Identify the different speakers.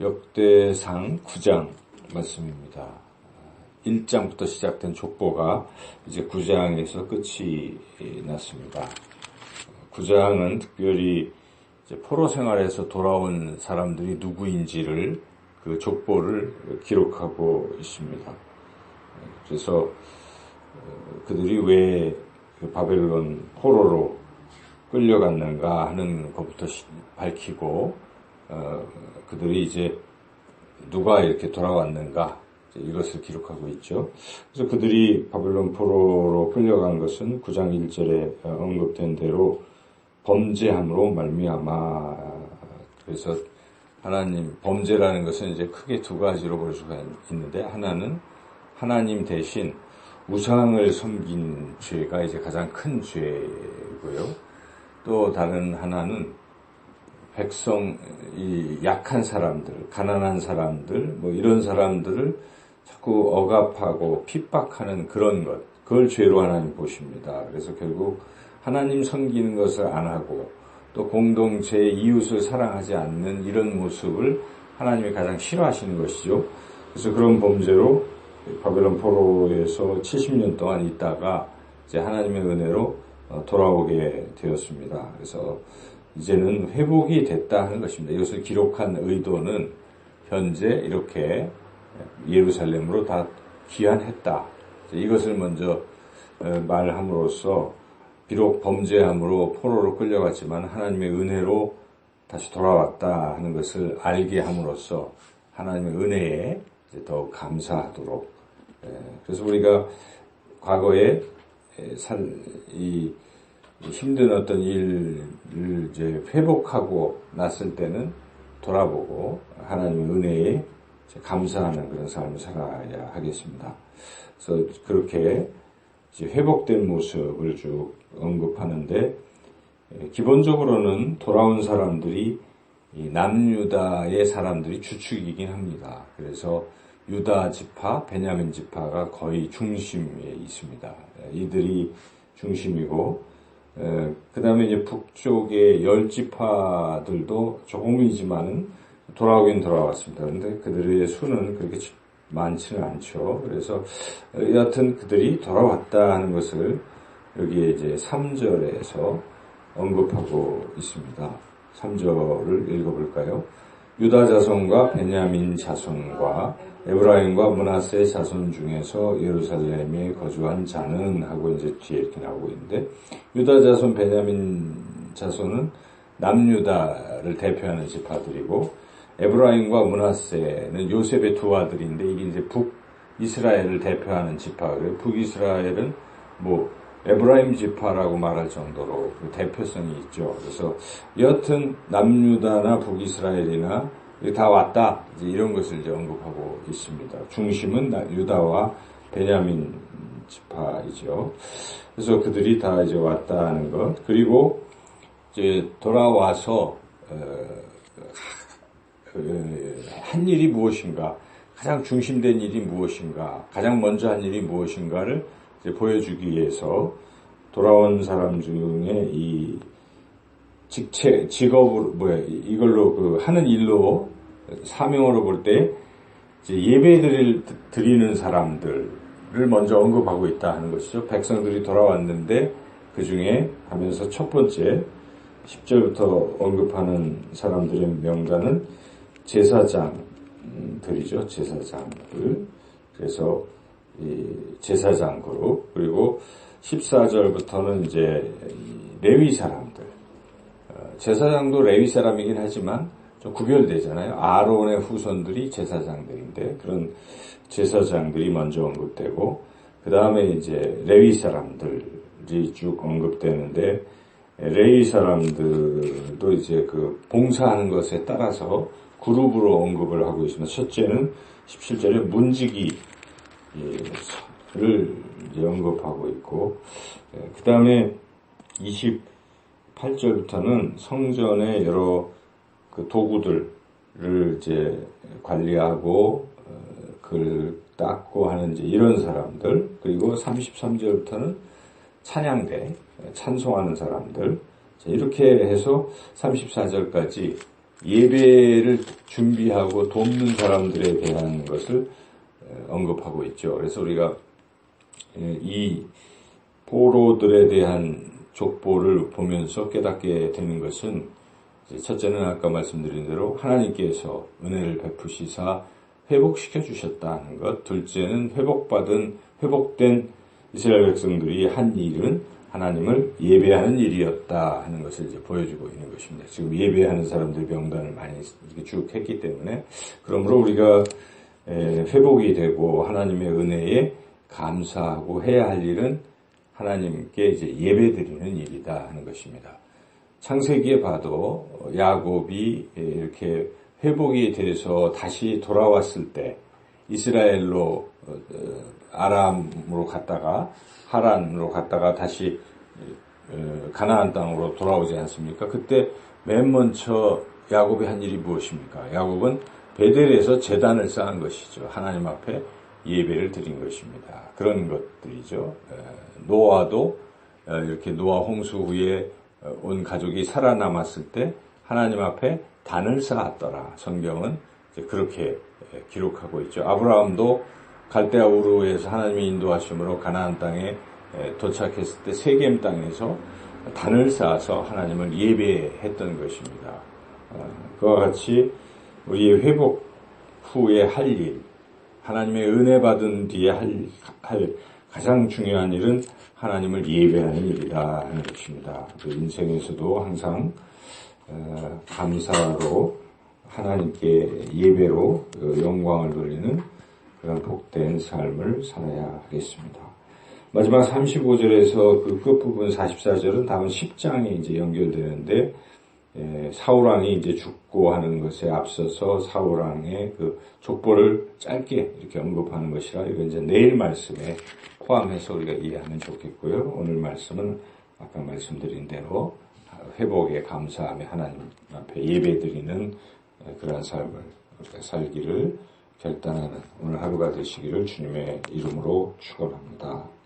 Speaker 1: 역대상 9장 말씀입니다. 1장부터 시작된 족보가 이제 9장에서 끝이 났습니다. 9장은 특별히 포로 생활에서 돌아온 사람들이 누구인지를 그 족보를 기록하고 있습니다. 그래서 어, 그들이 왜그 바벨론 포로로 끌려갔는가 하는 것부터 밝히고 어, 그들이 이제 누가 이렇게 돌아왔는가 이것을 기록하고 있죠. 그래서 그들이 바벨론 포로로 끌려간 것은 9장 1절에 언급된 대로 범죄함으로 말미암아 그래서 하나님 범죄라는 것은 이제 크게 두 가지로 볼 수가 있는데 하나는 하나님 대신 우상을 섬긴 죄가 이제 가장 큰 죄고요. 또 다른 하나는 백성, 이 약한 사람들, 가난한 사람들, 뭐 이런 사람들을 자꾸 억압하고 핍박하는 그런 것, 그걸 죄로 하나님 보십니다. 그래서 결국 하나님 섬기는 것을 안 하고 또 공동체 이웃을 사랑하지 않는 이런 모습을 하나님이 가장 싫어하시는 것이죠. 그래서 그런 범죄로 바벨론 포로에서 70년 동안 있다가 이제 하나님의 은혜로 어, 돌아오게 되었습니다. 그래서 이제는 회복이 됐다 하는 것입니다. 이것을 기록한 의도는 현재 이렇게 예루살렘으로 다 귀환했다. 이것을 먼저 어, 말함으로써 비록 범죄함으로 포로로 끌려갔지만 하나님의 은혜로 다시 돌아왔다 하는 것을 알게 함으로써 하나님의 은혜에 더욱 감사하도록 예, 그래서 우리가 과거에 살, 이 힘든 어떤 일을 이제 회복하고 났을 때는 돌아보고 하나님의 은혜에 감사하는 그런 삶을 살아야 하겠습니다. 그래서 그렇게 회복된 모습을 쭉 언급하는데 기본적으로는 돌아온 사람들이 남유다의 사람들이 주축이긴 합니다. 그래서 유다 지파, 베냐민 지파가 거의 중심에 있습니다. 이들이 중심이고 그 다음에 이제 북쪽의 열 지파들도 조금이지만은 돌아오긴 돌아왔습니다. 그런데 그들의 수는 그렇게 많지는 않죠. 그래서 여하튼 그들이 돌아왔다 하는 것을 여기에 이제 3절에서 언급하고 있습니다. 3절을 읽어볼까요? 유다 자손과 베냐민 자손과 에브라임과 문하세 자손 중에서 예루살렘에 거주한 자는 하고 이제 뒤에 이렇게 나오고 있는데 유다 자손 베냐민 자손은 남유다를 대표하는 지파들이고 에브라임과 문하세는 요셉의 두 아들인데 이게 이제 북 이스라엘을 대표하는 지파고요. 북 이스라엘은 뭐 에브라임 지파라고 말할 정도로 그 대표성이 있죠. 그래서 여튼 남유다나 북이스라엘이나 다 왔다 이런 것을 이제 언급하고 있습니다. 중심은 유다와 베냐민 지파이죠. 그래서 그들이 다 이제 왔다는 것 그리고 이제 돌아와서 어, 그, 한 일이 무엇인가, 가장 중심된 일이 무엇인가, 가장 먼저 한 일이 무엇인가를 보여주기 위해서 돌아온 사람 중에 이 직책, 직업으로, 뭐야, 이걸로 그 하는 일로 사명으로 볼 때 예배 드릴, 드리는 사람들을 먼저 언급하고 있다 하는 것이죠. 백성들이 돌아왔는데 그 중에 하면서 첫 번째 10절부터 언급하는 사람들의 명단은 제사장들이죠. 제사장들. 그래서 이 제사장 그룹 그리고 14절부터는 이제 레위 사람들. 어, 제사장도 레위 사람이긴 하지만 좀 구별되잖아요. 아론의 후손들이 제사장들인데 그런 제사장들이 먼저 언급되고 그 다음에 이제 레위 사람들이 쭉 언급되는데 레위 사람들도 이제 그 봉사하는 것에 따라서 그룹으로 언급을 하고 있습니다. 첫째는 17절에 문지기 를 언급하고 있고 예, 그 다음에 28절부터는 성전의 여러 그 도구들을 이제 관리하고 어, 글 닦고 하는 이제 이런 사람들 그리고 33절부터는 찬양대 찬송하는 사람들. 이렇게 해서 34절까지 예배를 준비하고 돕는 사람들에 대한 것을 언급하고 있죠. 그래서 우리가 이 포로들에 대한 족보를 보면서 깨닫게 되는 것은 첫째는 아까 말씀드린 대로 하나님께서 은혜를 베푸시사 회복시켜 주셨다는 것. 둘째는 회복받은 회복된 이스라엘 백성들이 한 일은 하나님을 예배하는 일이었다 하는 것을 이제 보여주고 있는 것입니다. 지금 예배하는 사람들 명단을 많이 이렇게 쭉 했기 때문에 그러므로 우리가 회복이 되고 하나님의 은혜에 감사하고 해야 할 일은 하나님께 이제 예배 드리는 일이다 하는 것입니다. 창세기에 봐도 야곱이 이렇게 회복이 돼서 다시 돌아왔을 때 이스라엘로 어, 아람으로 갔다가 하란으로 갔다가 다시 어, 가나안 땅으로 돌아오지 않습니까? 그때 맨 먼저 야곱이 한 일이 무엇입니까? 야곱은 베델에서 재단을 쌓은 것이죠. 하나님 앞에 예배를 드린 것입니다. 그런 것들이죠. 노아도 어, 이렇게 노아 홍수 후에 온 가족이 살아남았을 때 하나님 앞에 단을 쌓았더라. 성경은 그렇게 기록하고 있죠. 아브라함도 갈대아 우르에서 하나님의 인도하심으로 가나안 땅에 도착했을 때 세겜 땅에서 단을 쌓아서 하나님을 예배했던 것입니다. 어, 그와 같이 우리의 회복 후에 할 일, 하나님의 은혜 받은 뒤에 할, 할 가장 중요한 일은 하나님을 예배하는 일이다 하는 것입니다. 그 인생에서도 항상 어, 감사로 하나님께 예배로 그 영광을 돌리는 그런 복된 삶을 살아야 하겠습니다. 마지막 35절에서 그 끝부분 44절은 다음 10장에 이제 연결되는데 예, 사울왕이 이제 죽고 하는 것에 앞서서 사울왕의 그 족보를 짧게 이렇게 언급하는 것이라 이건 이제 내일 말씀에 포함해서 우리가 이해하면 좋겠고요. 오늘 말씀은 아까 말씀드린 대로 회복에 감사하며 하나님 앞에 예배드리는 그러한 삶을 살기를 결단하는 오늘 하루가 되시기를 주님의 이름으로 축원합니다.